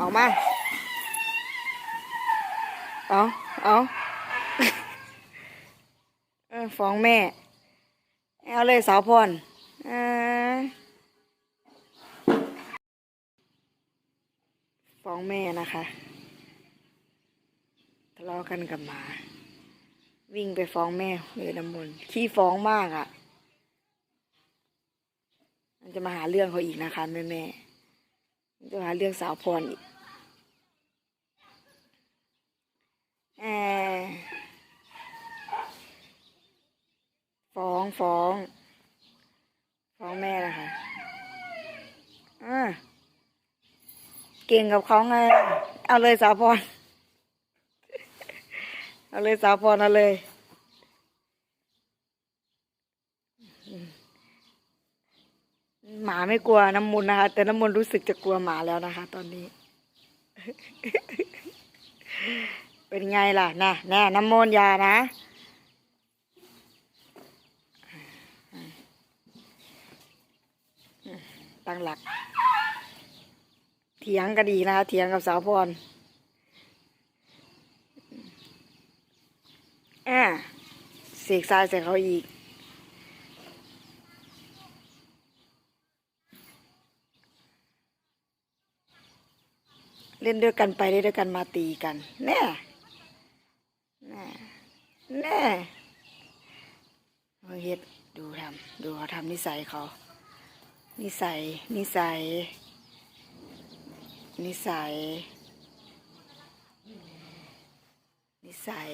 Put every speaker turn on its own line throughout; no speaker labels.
ออกมา เอาเอาเออฟ้องแม่ เอาเลยสาวพรฟ้องแม่นะคะทะเลาะกันกับหมา วิ่งไปฟ้องแม่เลยน้ำมนขี้ฟ้องมากอะ่ะ มันจะมาหาเรื่องเขาอีกนะคะแม่แม่ ๆมันจะมาหาเรื่องสาวพรอีกฟ้องฟ้อง ฟ้องแม่นะคะอ่าเก่งกับเขาไง เอาเลยสาวพร เอาเลยสาวพรเอาเลย หมาไม่กลัวน้ำมูลนะคะ แต่น้ำมูลรู้สึกจะกลัวหมาแล้วนะคะ ตอนนี้ เป็นไงล่ะนะแน่น้ำมูลอยานะตั้งหลัก เถียงก็ดีนะคะ เถียงกับสาวพรอ่าเสกทรายใส่เขาอีก เล่นด้วยกันไปเล่นด้วยกันมาตีกัน แน่แน่แน่เอาเฮ็ดดูทำดูเขาทำนิสัยเขา นิสัย นิสัย นิสัย นิสัย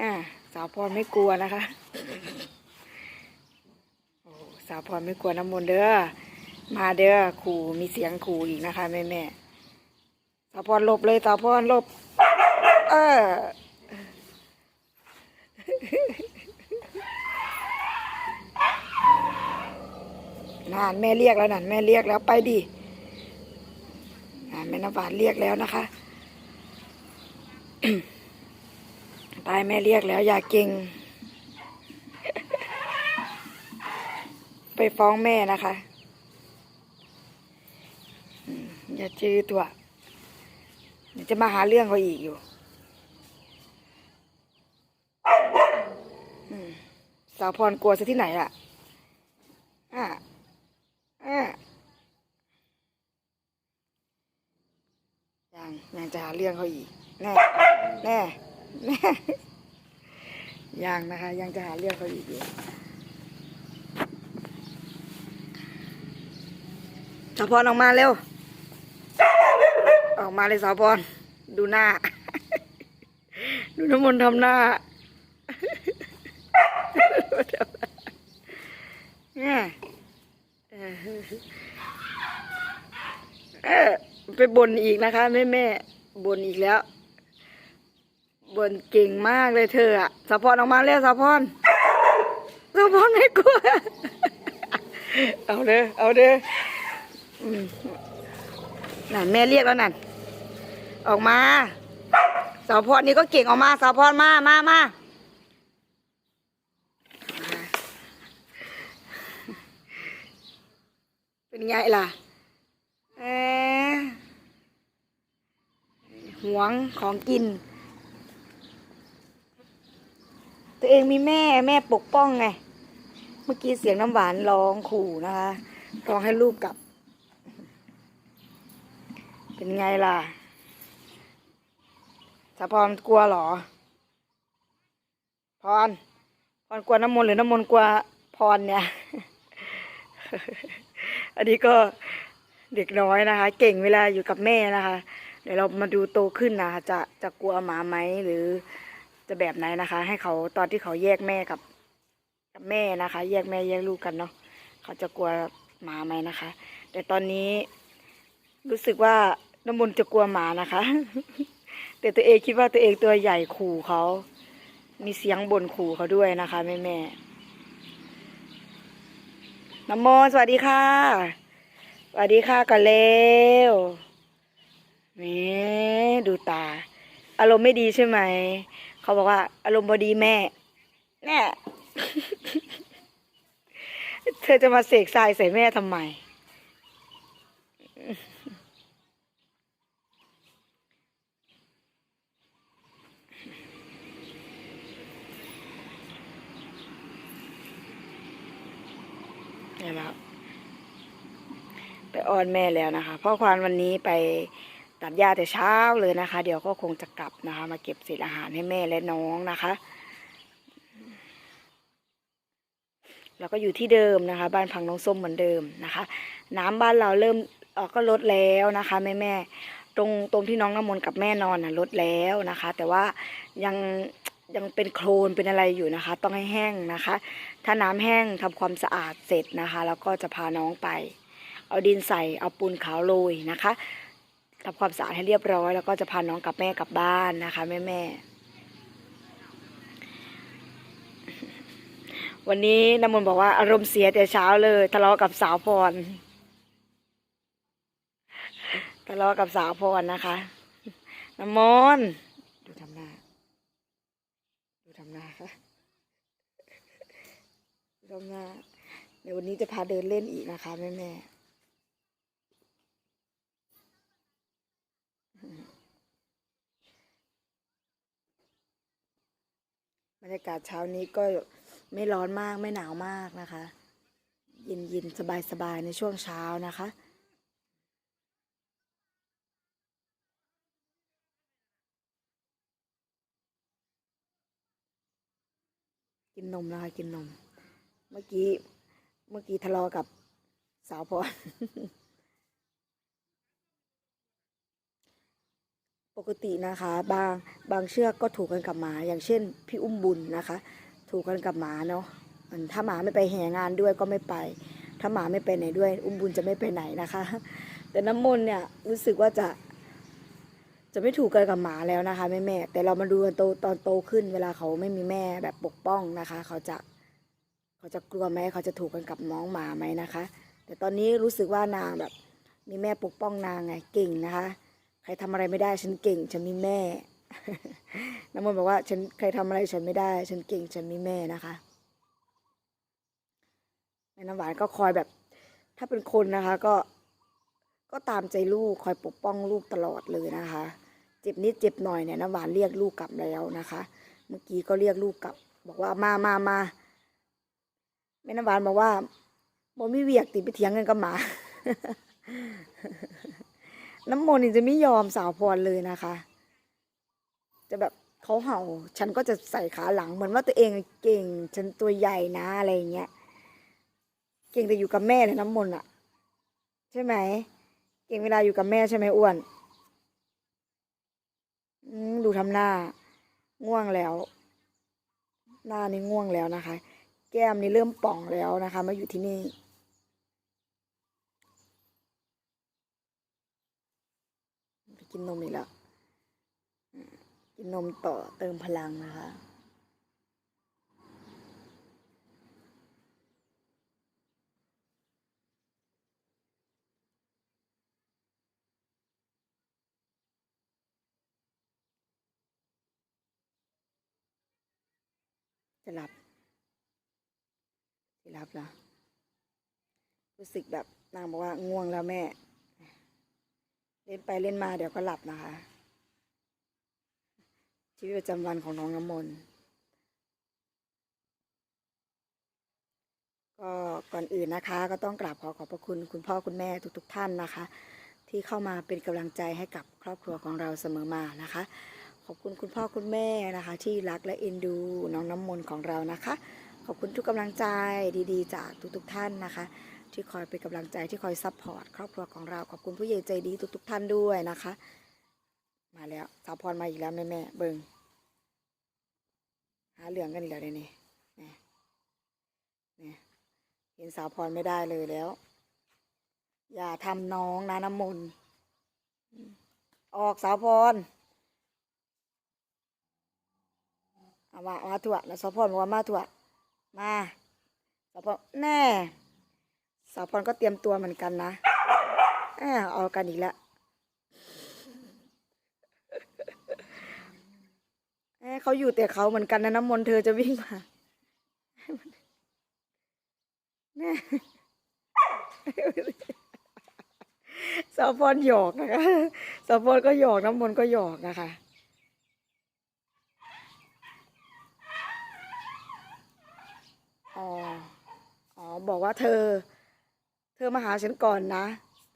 อ่าสาวพรไม่กลัวนะคะ โอ้สาวพรไม่กลัวน้ำมนต์เด้อ มาเด้อขู่มีเสียงขู่อีกนะคะแม่แม่สาวพรลบเลยสาวพรลบ เออนานแม่เรียกแล้วนั่นแม่เรียกแล้วไปดิแม่นบาดเรียกแล้วนะคะไปแม่เรียกแล้ว อย่าเก่ง ไปฟ้องแม่นะคะ อย่าจื้อตัวเดี๋ยวจะมาหาเรื่องเขาอีกอยู่สาวพรกลัวซะที่ไหนล่ะอ่าอ่ายังยังจะหาเรื่องเขาอีก แน่ แน่ แน่ยังนะคะ ยังจะหาเรื่องเขาอีกอยู่สาวพรออกมาเร็ว ออกมาเลยสาวพรดูหน้า ดูน้ำมนต์ทำหน้าเนี่ยเออไปบนอีกนะคะแม่แม่บนอีกแล้วบนเก่งมากเลยเธออะสาวพรออกมาแล้วสาวพรสาวพรไม่กลัว เอาเด้อเอาเด้อนั่นแม่เรียกแล้วนั่น ออกมาสาวพรนี่ก็เก่งออกมาสาวพรมามามาเป็นไงล่ะเอ๊ะหวงของกิน ตัวเองมีแม่แม่ปกป้องไง เมื่อกี้เสียงน้ำหวานร้องขู่นะคะร้องให้ลูกกลับ เป็นไงล่ะ สะพรกลัวเหรอ พร พรกลัวน้ำมนต์หรือน้ำมนต์กลัวพรเนี่ย อันนี้ก็เด็กน้อยนะคะ เก่งเวลาอยู่กับแม่นะคะ เดี๋ยวเรามาดูโตขึ้นนะคะจะจะกลัวหมาไหมหรือจะแบบไหนนะคะ ให้เขาตอนที่เขาแยกแม่กับ กับแม่นะคะ แยกแม่แยกลูกกันเนาะเขาจะกลัวหมาไหมนะคะ แต่ตอนนี้รู้สึกว่าน้ำมนต์จะกลัวหมานะคะ แต่ตัวเองคิดว่าตัวเองตัวใหญ่ขู่เขา มีเสียงบ่นขู่เขาด้วยนะคะแม่แม่น้ำมนสวัสดีค่ะ สวัสดีค่ะก่อนเร็วแหมดูตา อารมณ์ไม่ดีใช่ไหม เขาบอกว่า อารมณ์บดีแม่แน่เธอจะมาเสกทรายใส่แม่ทำไม นี่แล้วไปอ้อนแม่แล้วนะคะพราะควานวันนี้ไปตัดหญ้าแต่เช้าเลยนะคะ เดี๋ยวก็คงจะกลับนะคะ มาเก็บเศษอาหารให้แม่และน้องนะคะแล้วก็อยู่ที่เดิมนะคะ บ้านพังน้องส้มเหมือนเดิมนะคะ น้ำบ้านเราเริ่มออก็ลดแล้วนะคะแม่แม่ตรงตรงที่น้องน้ำมนต์กับแม่นอนน่ะลดแล้วนะคะ แต่ว่ายัง ยังเป็นโคลนเป็นอะไรอยู่นะคะ ต้องให้แห้งนะคะ ถ้าน้ำแห้งทำความสะอาดเสร็จนะคะ แล้วก็จะพาน้องไป เอาดินใส่เอาปูนขาวโรยนะคะทำความสะอาดให้เรียบร้อย แล้วก็จะพาน้องกับแม่กลับบ้านนะคะแม่แม่วันนี้น้ำมนต์บอกว่าอารมณ์เสียแต่เช้าเลยทะเลาะกับสาวพรทะเลาะกับสาวพรนะคะน้ำมนต์ดูทำหน้า ทำนาค่ะทำนาเดี๋ยววันนี้จะพาเดินเล่นอีกนะคะแม่แม่บรรยากาศเช้านี้ก็ไม่ร้อนมากไม่หนาวมากนะคะ เย็นเย็นสบายสบายๆในช่วงเช้านะคะ นนมนะคะกินนม เมื่อกี้เมื่อกี้ทะเลาะกับสาวพรปกตินะคะ บางบางเชือกก็ถูกกันกับหมา อย่างเช่น พี่อุ้มบุญนะคะ ถูกกันกับหมาเนาะถ้าหมาไม่ไปแห่งานด้วยก็ไม่ไป ถ้าหมาไม่ไปไหนด้วย อุ้มบุญจะไม่ไปไหนนะคะ แต่น้ำมนต์เนี่ยรู้สึกว่าจะ จะไม่ถูกกันกับหมาแล้วนะคะแม่แม่แต่เรามาดูกันโตตอนโตขึ้น เวลาเขาไม่มีแม่แบบปกป้องนะคะ เขาจะเขาจะกลัวไหมเขาจะถูกกันกับน้องหมาไหมนะคะ แต่ตอนนี้รู้สึกว่านางแบบ มีแม่ปกป้องนางไงเก่งนะคะ ใครทำอะไรไม่ได้ฉันเก่ง ฉันมีแม่น้ำมนต์บอกว่าฉันใครทำอะไรฉันไม่ได้ ฉันเก่งฉันมีแม่นะคะแม่น้ำหวานก็คอยแบบ ถ้าเป็นคนนะคะก็ก็ตามใจลูกคอยปกป้องลูกตลอดเลยนะคะ จ็บนิดเจ็บหน่อยเนี่ยน้ำหวานเรียกลูกกลับแล้วนะคะ เมื่อกี้ก็เรียกลูกกลับ บอกว่ามามามาแม่น้ำหวานบอกว่าบ่มีเวียกติไปเถียงกันกับหมา น้ำมนต์จะไม่ยอมสาวพรเลยนะคะ จะแบบเขาเห่า ฉันก็จะใส่ขาหลังเหมือนว่าตัวเองเก่ง ฉันตัวใหญ่นะอะไรอย่างเงี้ย เก่งแต่อยู่กับแม่เลยน้ำมนต์อะใช่ไหม เก่งเวลาอยู่กับแม่ใช่ไหมอ้วน ดูทำหน้า ง่วงแล้ว หน้านี่ง่วงแล้วนะคะ แก้มนี่เริ่มป่องแล้วนะคะ มาอยู่ที่นี่กินนมอีกแล้ว กินนมต่อเติมพลังนะคะ จะหลับจะหลับแล้วรู้สึกแบบนางบอกว่าง่วงแล้วแม่ เล่นไปเล่นมาเดี๋ยวก็หลับนะคะ ชีวิตประจำวันของน้องน้ำมนต์ก็ก่อนอื่นนะคะ ก็ต้องกราบขอขอบพระคุณคุณพ่อคุณแม่ทุกๆทท่านนะคะ ที่เข้ามาเป็นกำลังใจให้กับครอบครัวของเราเสมอมานะคะ ขอบคุณคุณพ่อคุณแม่นะคะ ที่รักและเอ็นดูน้องน้ำมนต์ของเรานะคะ ขอบคุณทุกกำลังใจดีๆ จากทุกๆท่านนะคะ ที่คอยเป็นกำลังใจที่คอยซัพพอร์ตครอบครัวของเราขอบคุณผู้ใหญ่ใจดีทุกๆท่านด้วยนะคะ มาแล้วสาวพรมาอีกแล้วแม่แม่เบิงหาเหลืองกันอีกแล้วเนี่ยนี่นี่เห็นสาวพรไม่ได้เลยแล้ว อย่าทำน้องนะน้ำมนต์ออกสาวพร เอามามาถั่วแล้วสาวพรบอกว่ามาถั่วมาสาวพรแน่สาวพรก็เตรียมตัวเหมือนกันนะแอบเอากันอีกแล้วแอบเขาอยู่แต่เขาเหมือนกันนะน้ำมนต์เธอจะวิ่งมาแน่สาวพรหยอกนะคะสาวพรก็หยอกน้ำมนต์ก็หยอกนะคะ อ๋อ อบอกว่าเธอ เธอมาหาฉันก่อนนะ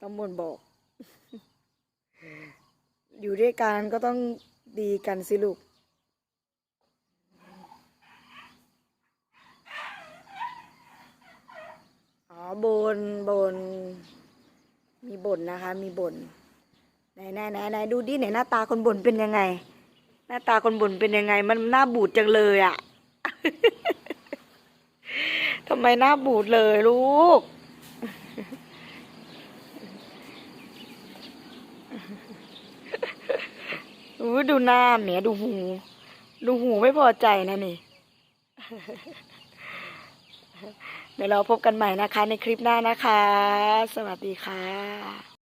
น้ำมนต์บอก อยู่ด้วยกันก็ต้องดีกันสิลูกอ๋อบนบน มีบนนะคะ มีบนไหนไหนไหนไหนดูดิไหนหน้าตาคนบ่นเป็นยังไง หน้าตาคนบ่นเป็นยังไง มันหน้าบูดจังเลยอะ่ะ ทำไมหน้าบูดเลยลูก อู้ดูหน้าเหมดูหู ดูหูไม่พอใจนะนี่ เดี๋ยวเราพบกันใหม่นะคะในคลิปหน้านะคะ สวัสดีค่ะ